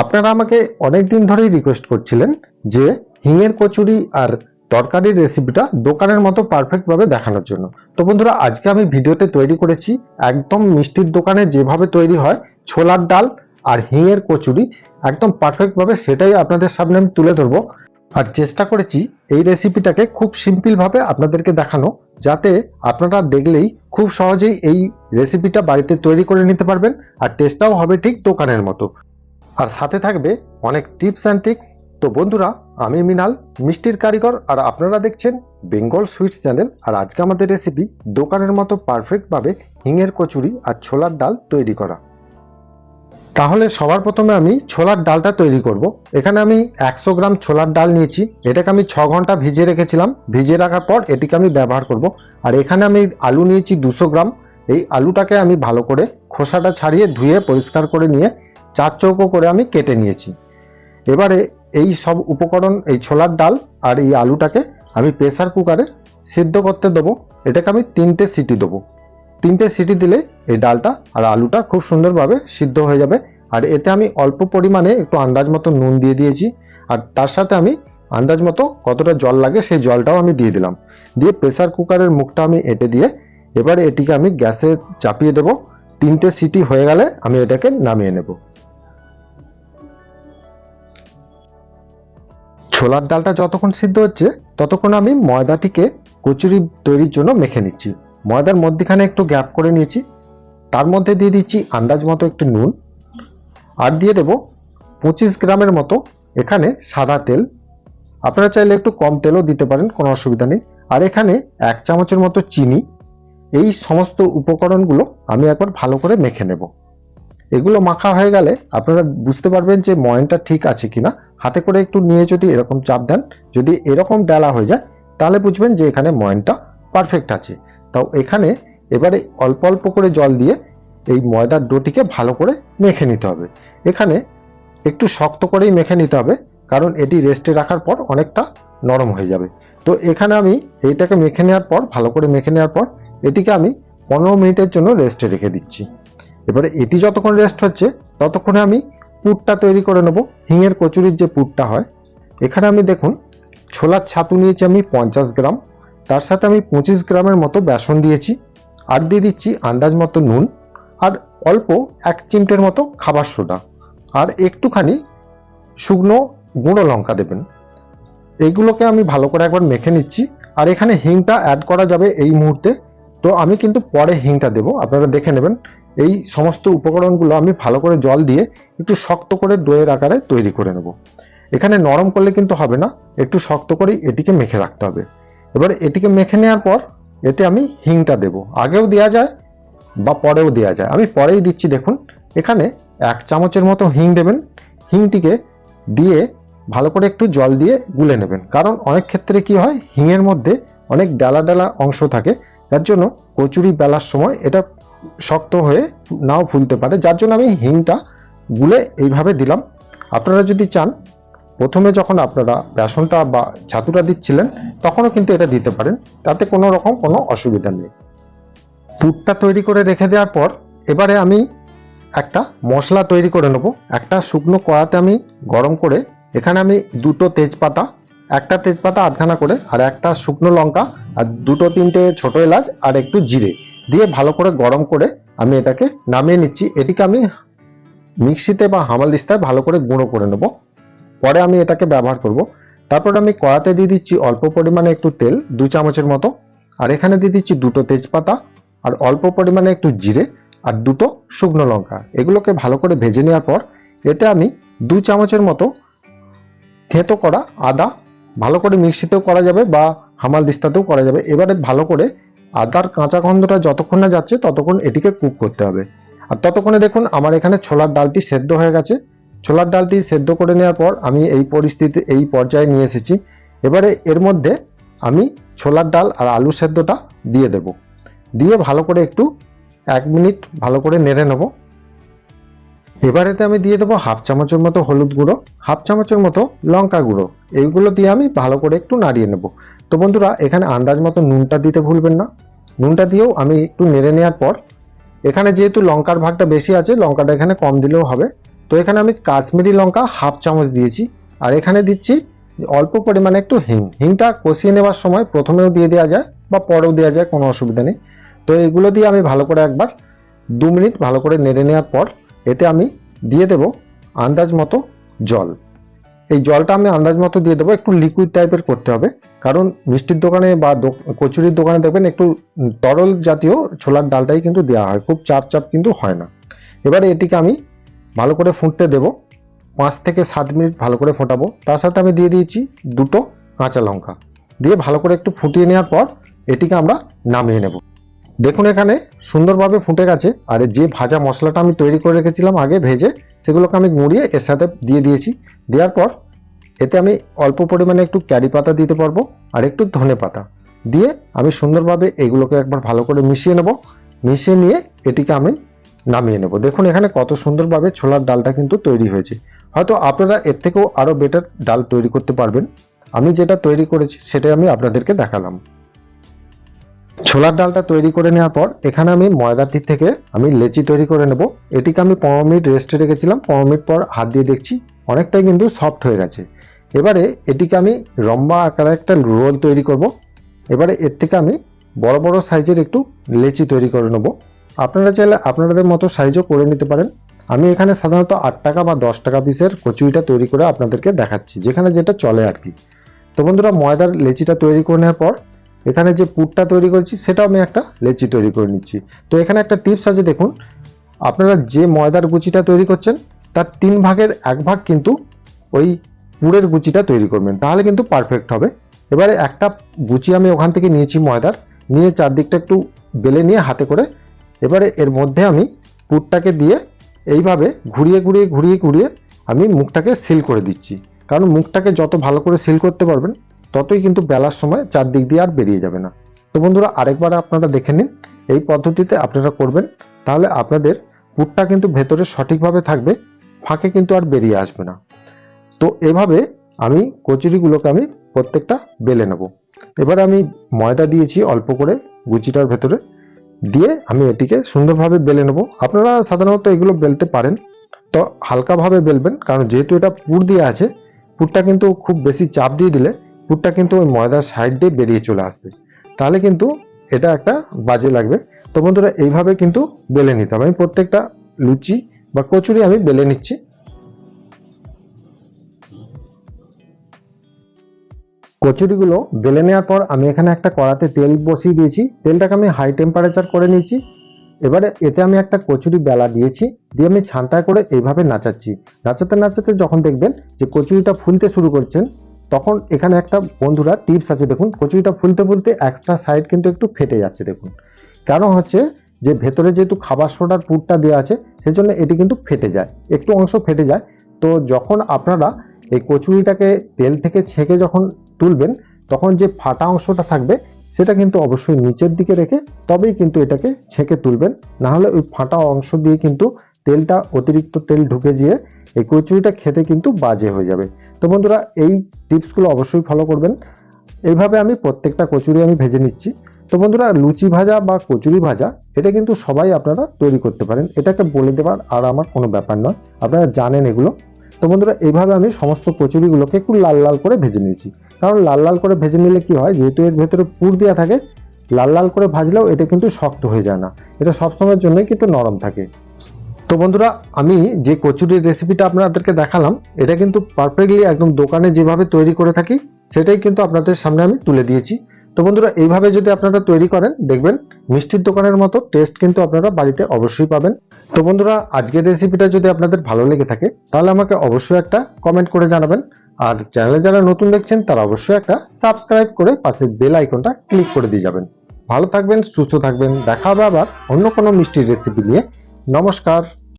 আপনারা আমাকে অনেক দিন ধরেই রিকোয়েস্ট করছিলেন যে হিঙের কচুরি আর তরকারির রেসিপিটা দোকানের মতো পারফেক্ট ভাবে দেখানোর জন্য। তো বন্ধুরা, আজকে আমি ভিডিওতে তৈরি করেছি একদম মিষ্টির দোকানে যেভাবে তৈরি হয়, ছোলার ডাল আর হিঙের কচুরি, একদম পারফেক্ট ভাবে সেটাই আপনাদের সামনে আমি তুলে ধরবো। আর চেষ্টা করেছি এই রেসিপিটাকে খুব সিম্পল ভাবে আপনাদেরকে দেখানো, যাতে আপনারা দেখলেই খুব সহজেই এই রেসিপিটা বাড়িতে তৈরি করে নিতে পারবেন, আর টেস্টটাও হবে ঠিক দোকানের মতো। আর সাথে থাকবে অনেক টিপস অ্যান্ড ট্রিক্স। তো বন্ধুরা, আমি মিনাল, মিষ্টির কারিগর, আর আপনারা দেখছেন বেঙ্গল সুইটস চ্যানেল। আর আজকে আমাদের রেসিপি দোকানের মতো পারফেক্টভাবে হিঙের কচুরি আর ছোলার ডাল তৈরি করা। তাহলে সবার প্রথমে আমি ছোলার ডালটা তৈরি করব। এখানে আমি একশো গ্রাম ছোলার ডাল নিয়েছি। এটাকে আমি ছ ঘণ্টা ভিজিয়ে রেখেছিলাম। ভিজিয়ে রাখার পর এটিকে আমি ব্যবহার করব। আর এখানে আমি আলু নিয়েছি দুশো গ্রাম। এই আলুটাকে আমি ভালো করে খোসাটা ছাড়িয়ে ধুয়ে পরিষ্কার করে নিয়ে চার চৌকো করে আমি কেটে নিয়েছি। এবারে এই সব উপকরণ, এই ছোলার ডাল আর এই আলুটাকে আমি প্রেসার কুকারে সিদ্ধ করতে দেবো। এটাকে আমি তিনটে সিটি দেবো। তিনটে সিটি দিলে এই ডালটা আর আলুটা খুব সুন্দরভাবে সিদ্ধ হয়ে যাবে। আর এতে আমি অল্প পরিমাণে একটু আন্দাজ মতো নুন দিয়ে দিয়েছি। আর তার সাথে আমি আন্দাজ মতো কতটা জল লাগে সেই জলটাও আমি দিয়ে দিলাম। দিয়ে প্রেসার কুকারের মুখটা আমি এঁটে দিয়ে এবারে এটিকে আমি গ্যাসে চাপিয়ে দেবো। তিনটে সিটি হয়ে গেলে আমি এটাকে নামিয়ে নেব। ছোলার ডালটা যতক্ষণ সিদ্ধ হচ্ছে, ততক্ষণ আমি ময়দাটিকে কচুরি তৈরির জন্য মেখে নিচ্ছি। ময়দার মধ্যেখানে একটু গ্যাপ করে নিয়েছি। তার মধ্যে দিয়ে দিচ্ছি আন্দাজ মতো একটু নুন। আর দিয়ে দেব পঁচিশ গ্রামের মতো এখানে সাদা তেল। আপনারা চাইলে একটু কম তেলও দিতে পারেন, কোনো অসুবিধা নেই। আর এখানে এক চামচের মতো চিনি। এই সমস্ত উপকরণগুলো আমি একবার ভালো করে মেখে নেব। এগুলো মাখা হয়ে গেলে আপনারা বুঝতে পারবেন যে ময়নটা ঠিক আছে কিনা। হাতে করে একটু নিয়ে যদি এরকম চাপ দেন, যদি এরকম ডালা হয়ে যায়, তাহলে বুঝবেন যে এখানে ময়নটা পারফেক্ট আছে। তাও এখানে এবারে অল্প অল্প করে জল দিয়ে এই ময়দার ডোটিকে ভালো করে মেখে নিতে হবে। এখানে একটু শক্ত করেই মেখে নিতে হবে, কারণ এটি রেস্টে রাখার পর অনেকটা নরম হয়ে যাবে। তো এখানে আমি এইটাকে মেখে নেওয়ার পর, ভালো করে মেখে নেওয়ার পর, এটিকে আমি পনেরো মিনিটের জন্য রেস্টে রেখে দিচ্ছি। এবারে এটি যতক্ষণ রেস্ট হচ্ছে, ততক্ষণে আমি পুরটা তৈরি করে নেব। হিঙের কচুরির যে পুরটা হয়, এখানে আমি দেখুন, ছোলার ছাতু নিয়েছি আমি পঞ্চাশ গ্রাম, তার সাথে আমি পঁচিশ গ্রামের মতো বেসন দিয়েছি, আর দিয়ে দিচ্ছি আন্দাজ মতো নুন, আর অল্প এক চিমটের মতো খাবার সোডা, আর একটুখানি শুকনো গুঁড়ো লঙ্কা দেবেন। এইগুলোকে আমি ভালো করে একবার মেখে নিচ্ছি, আর এখানে হিংটা অ্যাড করা যাবে এই মুহূর্তে। তো আমি কিন্তু পরে হিংটা দেবো, আপনারা দেখে নেবেন এই সমস্ত উপকরণগুলো আমি ভালো করে জল দিয়ে একটু শক্ত করে দইয়ের আকারে তৈরি করে নেব। এখানে নরম করলে কিন্তু হবে না, একটু শক্ত করেই এটিকে মেখে রাখতে হবে। এবার এটিকে মেখে নেওয়ার পর এতে আমি হিংটা দেব। আগেও দেওয়া যায় বা পরেও দেওয়া যায়। আমি পরেই দিচ্ছি, দেখুন, এখানে এক চামচের মতো হিং দেবেন। হিংটিকে দিয়ে ভালো করে একটু জল দিয়ে গুলে নেবেন। কারণ অনেক ক্ষেত্রে কি হয়, হিঙের মধ্যে অনেক ডালা ডালা অংশ থাকে, যার জন্য কচুরি বেলার সময় এটা শক্ত হয়ে নাও ফুলতে পারে, যার জন্য আমি হিংটা গুলে এইভাবে দিলাম। আপনারা যদি চান, প্রথমে যখন আপনারা বেসনটা বা ছাতুটা দিচ্ছিলেন, তখনও কিন্তু এটা দিতে পারেন, তাতে কোনো রকম কোনো অসুবিধা নেই। পুরটা তৈরি করে রেখে দেওয়ার পর, এবারে আমি একটা মশলা তৈরি করে নেব। একটা শুকনো কড়াতে আমি গরম করে, এখানে আমি দুটো তেজপাতা, একটা তেজপাতা আধখানা করে, আর একটা শুকনো লঙ্কা, আর দুটো তিনটে ছোট এলাচ, আর একটু জিরে। দিয়ে ভালো করে গরম করে আমি এটাকে নামিয়ে নিচ্ছি। এটিকে আমি মিক্সিতে বা হামাল দিস্তায় ভালো করে গুঁড়ো করে নেব। পরে আমি এটাকে ব্যবহার করব। তারপর আমি কড়াতে দিয়ে দিচ্ছি অল্প পরিমাণে একটু তেল, দু চামচের মতো। আর এখানে দিয়ে দিচ্ছি দুটো তেজপাতা আর অল্প পরিমাণে একটু জিরে আর দুটো শুকনো লঙ্কা। এগুলোকে ভালো করে ভেজে নেওয়ার পর এতে আমি দু চামচের মতো থেঁতো করা আদা ভালো করে মিক্সিতেও করা যাবে বা হামাল দিস্তাতেও করা যাবে। এবারে ভালো করে আদার কাঁচা গন্ধটা যতক্ষণ না যাচ্ছে, ততক্ষণ এটিকে কুক করতে হবে। আর ততক্ষণে দেখুন, আমার এখানে ছোলার ডালটি সেদ্ধ হয়ে গেছে। ছোলার ডালটি সেদ্ধ করে নেওয়ার পর আমি এই পরিস্থিতি, এই পর্যায়ে নিয়ে এসেছি। এবারে এর মধ্যে আমি ছোলার ডাল আর আলু সেদ্ধটা দিয়ে দেব। দিয়ে ভালো করে একটু এক মিনিট ভালো করে নেড়ে নেব। এবারেতে আমি দিয়ে দেবো হাফ চামচের মতো হলুদ গুঁড়ো, হাফ চামচের মতো লঙ্কা গুঁড়ো। এইগুলো দিয়ে আমি ভালো করে একটু নাড়িয়ে নেব। তো বন্ধুরা, এখানে আন্দাজ মতো নুনটা দিতে ভুলবেন না। নুনটা দিয়েও আমি একটু নেড়ে নেওয়ার পর, এখানে যেহেতু লঙ্কার ভাগটা বেশি আছে, লঙ্কাটা এখানে কম দিলেও হবে। তো এখানে আমি কাশ্মীরি লঙ্কা হাফ চামচ দিয়েছি। আর এখানে দিচ্ছি অল্প পরিমাণে একটু হিং। হিংটা কষিয়ে নেওয়ার সময় প্রথমেও দিয়ে দেওয়া যায় বা পরেও দেওয়া যায়, কোনো অসুবিধা নেই। তো এগুলো দিয়ে আমি ভালো করে একবার দু মিনিট ভালো করে নেড়ে নেওয়ার পর এতে আমি দিয়ে দেব আন্দাজ মতো জল। এই জলটা আমি আন্দাজ মতো দিয়ে দেবো, একটু লিকুইড টাইপের করতে হবে। কারণ মিষ্টির দোকানে বা কচুরির দোকানে দেখবেন একটু তরল জাতীয় ছোলার ডালটাই কিন্তু দেওয়া হয়, খুব চাপ চাপ কিন্তু হয় না। এবারে এটিকে আমি ভালো করে ফুটতে দেব, পাঁচ থেকে সাত মিনিট ভালো করে ফোটাবো। তার সাথে আমি দিয়ে দিয়েছি দুটো কাঁচা লঙ্কা। দিয়ে ভালো করে একটু ফুটিয়ে নেওয়ার পর এটিকে আমরা নামিয়ে নেব। দেখুন এখানে সুন্দরভাবে ফুটে গেছে। আর যে ভাজা মশলাটা আমি তৈরি করে রেখেছিলাম আগে ভেজে, সেগুলোকে আমি গুঁড়িয়ে এর সাথে দিয়ে দিয়েছি। দেওয়ার পর এতে আমি অল্প পরিমাণে একটু ক্যারি পাতা দিতে পারব আর একটু ধনে পাতা। দিয়ে আমি সুন্দরভাবে এগুলোকে একবার ভালো করে মিশিয়ে নেব। মিশিয়ে নিয়ে এটিকে আমি নামিয়ে নেব। দেখুন এখানে কত সুন্দরভাবে ছোলার ডালটা কিন্তু তৈরি হয়েছে। হয়তো আপনারা এর থেকেও আরও বেটার ডাল তৈরি করতে পারবেন। আমি যেটা তৈরি করেছি সেটাই আমি আপনাদেরকে দেখালাম। ছোলার ডালটা তৈরি করে নেওয়ার পর এখানে আমি ময়দাটি থেকে আমি লেচি তৈরি করে নেব। এটিকে আমি পনেরো মিনিট রেস্টে রেখেছিলাম। পনেরো মিনিট পর হাত দিয়ে দেখছি অনেকটাই কিন্তু সফট হয়ে গেছে। এবারে এটিকে আমি লম্বা আকারে একটা রোল তৈরি করব। এবারে এর থেকে আমি বড় বড় সাইজের একটু লেচি তৈরি করে নেব। আপনারা চাইলে আপনাদের মতো সাইজও করে নিতে পারেন। আমি এখানে সাধারণত আট টাকা বা দশ টাকা পিসের কচুরিটা তৈরি করে আপনাদেরকে দেখাচ্ছি, যেখানে যেটা চলে আর কি। তো বন্ধুরা, ময়দার লেচিটা তৈরি করে নেওয়ার পর এখানে যে পুটটা তৈরি করেছি, সেটাও আমি একটা লেচি তৈরি করে নিচ্ছি। তো এখানে একটা টিপস আছে, দেখুন। আপনারা যে ময়দার গুচিটা তৈরি করছেন, তার তিন ভাগের এক ভাগ কিন্তু ওই পুরের গুচিটা তৈরি করবেন। তাহলে কিন্তু পারফেক্ট হবে। এবারে একটা গুচি আমি ওখান থেকে নিয়েছি ময়দার, নিয়ে চারদিকটা একটু বেলে নিয়ে হাতে করে, এবারে এর মধ্যে আমি পুরটাকে দিয়ে এইভাবে ঘুরিয়ে ঘুরিয়ে ঘুরিয়ে ঘুরিয়ে আমি মুখটাকে সিল করে দিচ্ছি। কারণ মুখটাকে যত ভালো করে সিল করতে পারবেন ততই কিন্তু বেলার সময় চারদিক দিয়ে আর বেরিয়ে যাবে না। তো বন্ধুরা, আরেকবার আপনারা দেখে নিন, এই পদ্ধতিতে আপনারা করবেন, তাহলে আপনাদের পুরটা কিন্তু ভেতরে সঠিকভাবে থাকবে, ফাঁকে কিন্তু আর বেরিয়ে আসবে না। তো এভাবে আমি কচুরিগুলোকে আমি প্রত্যেকটা বেলে নেব। এবার আমি ময়দা দিয়েছি অল্প করে গুচিটার ভেতরে, দিয়ে আমি এটিকে সুন্দরভাবে বেলে নেব। আপনারা সাধারণত এগুলো বেলতে পারেন, তো হালকাভাবে বেলবেন, কারণ যেহেতু এটা পুর দিয়ে আছে, পুরটা কিন্তু খুব বেশি চাপ দিয়ে দিলে পুরটা কিন্তু ওই ময়দার সাইড দিয়ে বেরিয়ে চলে আসবে। তাহলে কিন্তু এটা একটা বাজে লাগবে। তো বন্ধুরা, এইভাবে কিন্তু বেলে নিতে হবে। আমি প্রত্যেকটা লুচি বা কচুরি আমি বেলে নিচ্ছি। কচুরিগুলো বেলে নেওয়ার পর আমি এখানে একটা কড়াতে তেল বসিয়ে দিয়েছি। তেলটাকে আমি হাই টেম্পারেচার করে নিয়েছি। এবারে এতে আমি একটা কচুরি বেলা দিয়েছি। দিয়ে আমি ছানটায় করে এইভাবে নাচাচ্ছি। নাচাতে নাচাতে যখন দেখবেন যে কচুরিটা ফুলতে শুরু করছেন তখন এখানে একটা বন্ধুরা টিপস আছে, দেখুন, কচুরিটা ফুলতে ফুলতে একটা সাইড কিন্তু একটু ফেটে যাচ্ছে, দেখুন। কারণ হচ্ছে যে ভেতরে যেহেতু খাবার সোডার পুরটা দেওয়া আছে, সেজন্য এটি কিন্তু ফেটে যায়, একটু অংশ ফেটে যায়। তো যখন আপনারা এই কচুরিটাকে তেল থেকে ছেঁকে যখন তুলবেন, তখন যে ফাটা অংশটা থাকবে, সেটা কিন্তু অবশ্যই নিচের দিকে রেখে তবেই কিন্তু এটাকে ছেঁকে তুলবেন। না হলে ওই ফাটা অংশ দিয়ে কিন্তু তেলটা অতিরিক্ত তেল ঢুকে গিয়ে এই কচুরিটা খেতে কিন্তু বাজে হয়ে যাবে। তো বন্ধুরা, এই টিপসগুলো অবশ্যই ফলো করবেন। এইভাবে আমি প্রত্যেকটা কচুরি আমি ভেজে নিচ্ছি। তো বন্ধুরা, লুচি ভাজা বা কচুরি ভাজা, এটা কিন্তু সবাই আপনারা তৈরি করতে পারেন। এটাকে বলে দেওয়ার আর আমার কোনো ব্যাপার নয়। আপনারা জানেন এগুলো। তো বন্ধুরা, এইভাবে আমি সমস্ত কচুরিগুলোকে একটু লাল লাল করে ভেজে নিয়েছি। কারণ লাল লাল করে ভেজে নিলে কি হয়, যেহেতু এর ভেতরে পুর দেওয়া থাকে, লাল লাল করে ভাজলেও এটা কিন্তু শক্ত হয়ে যায় না। এটা সবসময়ের জন্যই কিন্তু নরম থাকে। তো বন্ধুরা, আমি যে কচুরির রেসিপিটা আপনাদেরকে দেখালাম, এটা কিন্তু পারফেক্টলি একদম দোকানে যেভাবে তৈরি করে থাকি, সেটাই কিন্তু আপনাদের সামনে আমি তুলে দিয়েছি। তো বন্ধুরা, এইভাবে যদি আপনারা তৈরি করেন, দেখবেন মিষ্টির দোকানের মতো টেস্ট কিন্তু আপনারা বাড়িতে অবশ্যই পাবেন। তো বন্ধুরা, আজকের রেসিপিটা যদি আপনাদের ভালো লেগে থাকে, তাহলে আমাকে অবশ্যই একটা কমেন্ট করে জানাবেন। আর চ্যানেলে যারা নতুন দেখছেন, তারা অবশ্যই একটা সাবস্ক্রাইব করে পাশে বেল আইকনটা ক্লিক করে দিয়ে যাবেন। ভালো থাকবেন, সুস্থ থাকবেন, দেখা হবে আবার অন্য কোনো মিষ্টির রেসিপি নিয়ে। নমস্কার।